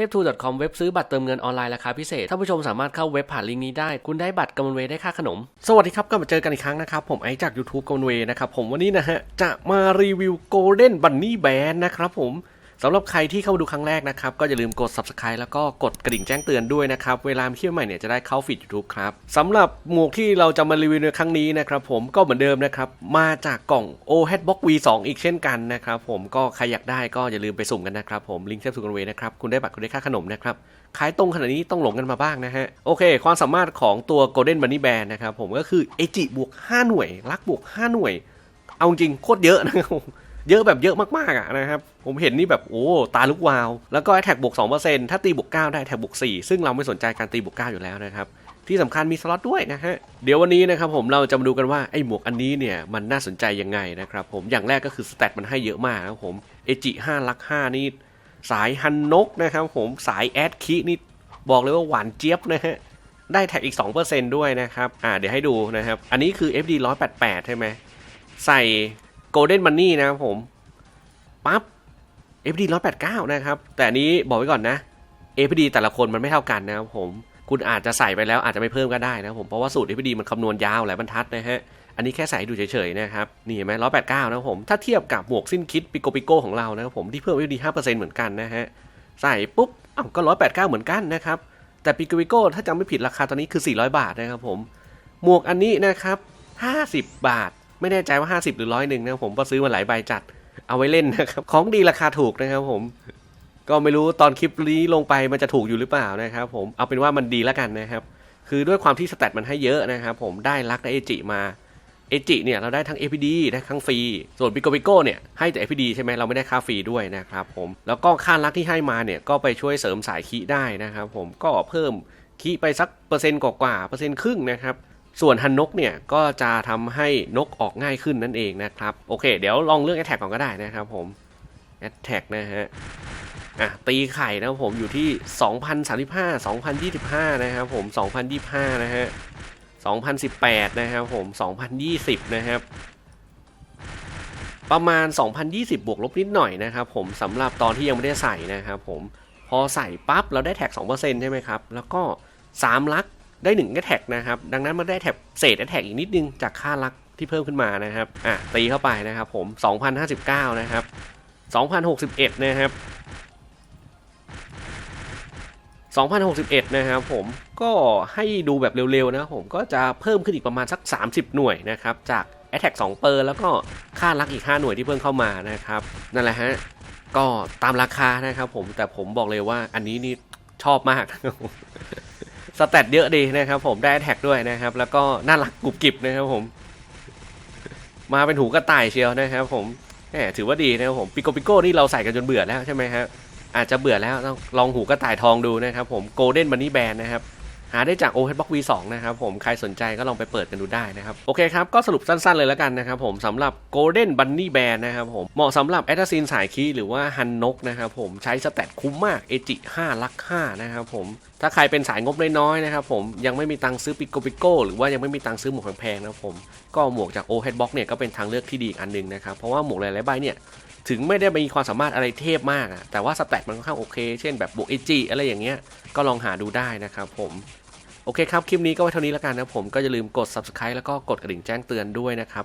ทปทู .com เว็บซื้อบัตรเติมเงินออนไลน์ราคาพิเศษท่านผู้ชมสามารถเข้าเว็บผ่านลิงก์นี้ได้ คุณได้บัตรกำมะเวได้ค่าขนม สวัสดีครับกลับมาเจอกันอีกครั้งนะครับ ผมไอจาก YouTube กำมะเวนะครับผมวันนี้นะฮะจะมารีวิว Golden Bunny Band นะครับผม สำหรับใครที่เข้ามาดูครั้งแรกนะครับ ก็อย่าลืมกด subscribe แล้วก็กดกระดิ่งแจ้งเตือนด้วยนะครับ เวลาเมีคลิปใหม่เนี่ยจะได้เข้าฟีด YouTube ครับสำหรับหมวกที่เราจะมารีวิวในครั้งนี้นะครับผมก็เหมือนเดิมนะครับ มาจากกล่อง o h e a d Box V2 อีกเช่นกันนะครับผมก็ใครอยากได้ก็อย่าลืมไปสุ่มกันนะครับผมลิงก์เซฟสุกันเวนะครับคุณได้บัตรคุณได้ค่าขนมนะครับขายตรงขนาดนี้ต้องหลงกันมาบ้างนะฮะ โอเค ความสามารถของตัว Golden Bunny Band นะครับผมก็คือเอจิบวก 5 หน่วย รักบวก 5 หน่วย เอาจริงโคตรเยอะนะครับ เยอะแบบเยอะมากๆอะนะครับ ผมเห็นนี่แบบโอ้ตาลุกวาว แล้วก็แท็กบวก2%ถ้าตีบวก9ได้แท็กบวก4ซึ่งเราไม่สนใจการตีบวก9อยู่แล้วนะครับที่สำคัญมีสล็อตด้วยนะฮะ เดี๋ยววันนี้นะครับผมเราจะมาดูกันว่าไอ้หมวกอันนี้เนี่ยมันน่าสนใจยังไงนะครับผม อย่างแรกก็คือสเตตมันให้เยอะมากนะครับผมเอจิ5ลัก5นี่สายฮันนกนะครับผมสายแอดคินี่บอกเลยว่าหวานเจี๊ยบนะฮะ ได้แท็กอีก 2%ด้วยนะครับ อ่าเดี๋ยวให้ดูนะครับ อันนี้คือ FD 188 ใช่ไหม ใส่ Golden Money นะครับผมปั๊บ FD 189นะครับ แต่นี้บอกไว้ก่อนนะ FD แต่ละคนมันไม่เท่ากันนะครับผม คุณอาจจะใส่ไปแล้วอาจจะไม่เพิ่มก็ได้นะครับผม เพราะว่าสูตร FD มันคำนวณยาวหลายบรรทัดนะฮะ อันนี้แค่ใส่ดูเฉยๆนะครับ นี่เห็นไหม189นะครับผม ถ้าเทียบกับหมวกสิ้นคิดปิโกปิโกของเรานะครับผมที่เพิ่ม FD 5%เปอร์เซ็นต์เหมือนกันนะฮะ ใส่ปุ๊บอ้าวก็189เหมือนกันนะครับ แต่ปิโกปิโกถ้าจำไม่ผิดราคาตอนนี้คือ 400 บาทนะครับผม หมวกอันนี้นะครับ50 บาท ไม่แน่ใจว่า 50 หรือร้อยหนึ่งนะครับผมก็ซื้อมาหลายใบจัด เอาไว้เล่นนะครับ ของดีราคาถูกนะครับผม ก็ไม่รู้ตอนคลิปนี้ลงไปมันจะถูกอยู่หรือเปล่านะครับผม เอาเป็นว่ามันดีแล้วกันนะครับ คือด้วยความที่สแตทมันให้เยอะนะครับผม ได้ลักได้เอจิมาเอจิเนี่ยเราได้ทั้ง APD ได้ทั้งฟรี ส่วนปิโกปิโก้เนี่ยให้แต่ APD ใช่ไหมเราไม่ได้ค่าฟรีด้วยนะครับผม แล้วก็ค่าลักที่ให้มาเนี่ยก็ไปช่วยเสริมสายคีได้นะครับผม ก็เพิ่มคีไปสักเปอร์เซ็นต์กว่าเปอร์เซ็นต์ครึ่งนะครับ ส่วนฮันนกเนี่ยก็จะทำให้นกออกง่ายขึ้นนั่นเองนะครับ โอเค เดี๋ยวลองเรื่อง a t แทกก่อนก็ได้นะครับผม a t แทกนะฮะอะตีไข่นะครับผมอยู่ที่ 2035 2025 นะครับผม 2025 นะฮะ 2018 นะครับผม 2020 นะครับ ประมาณ 2020 บวกลบนิดหน่อยนะครับผมสำหรับตอนที่ยังไม่ได้ใส่นะครับผม พอใส่ปั๊บเราได้แท็ก 2%ใช่ไหมครับ แล้วก็ 3 ลัก ได้1แท็กนะครับ ดังนั้นมันได้แท็กเศษแท็กอีกนิดนึงจากค่าลักที่เพิ่มขึ้นมานะครับอะตีเข้าไปนะครับผม 2059 นะครับ 2061 นะครับ 2061 นะครับผมก็ให้ดูแบบเร็วๆนะผมก็จะเพิ่มขึ้นอีกประมาณสัก 30 หน่วยนะครับ จาก Attack 2เปอร์แล้วก็ค่ารักอีก 5 หน่วยที่เพิ่มเข้ามานะครับ นั่นแหละฮะก็ตามราคานะครับผมแต่ผมบอกเลยว่าอันนี้นี่ชอบมาก สแตทเยอะดีนะครับผมได้แท็กด้วยนะครับ แล้วก็น่ารักกรุบกริบนะครับผม มาเป็นหูกระต่ายเชียวนะครับผมแหมถือว่าดีนะครับผมปิโกปิโก้นี่เราใส่กันจนเบื่อแล้วใช่ไหมฮะอาจจะเบื่อแล้วต้องลองหูกระต่ายทองดูนะครับผม Golden Bunny Band นนะครับหาได้จาก o h e a d Box V2 นะครับผมใครสนใจก็ลองไปเปิดกันดูได้นะครับ โอเคครับ ก็สรุปสั้นๆเลยแล้วกันนะครับผมสำหรับ Golden Bunny Band นะครับผม เหมาะสำหรับแอ s ซินสายคีหรือว่าฮันนกนะครับผมใช้สแตทคุ้มมาก เอจิ 5 ลัก 5 นะครับผม ถ้าใครเป็นสายงบน้อยๆนะครับผมยังไม่มีตังค์ซื้อปิโกปิโก้หรือว่ายังไม่มีตังค์ซื้อหมวกแพงๆนะครับผมก็หมวกจาก o h e a d Box เนี่ยก็เป็นทางเลือกที่ดีอีกอันหนึงนะครับเพราะว่าหมวกหลายๆใบเนี่ยถึงไม่ได้มีความสามารถอะไรเทพมากอะแต่ว่าสแตทมันค่อนข้างโอเค เช่นแบบบวกเอจีอะไรอย่างเงี้ยก็ลองหาดูได้นะครับผมโอเคครับ คลิปนี้ก็ไว้เท่านี้แล้วกันนะผมก็อย่าลืมกด subscribe แล้วก็กดกระดิ่งแจ้งเตือนด้วยนะครับ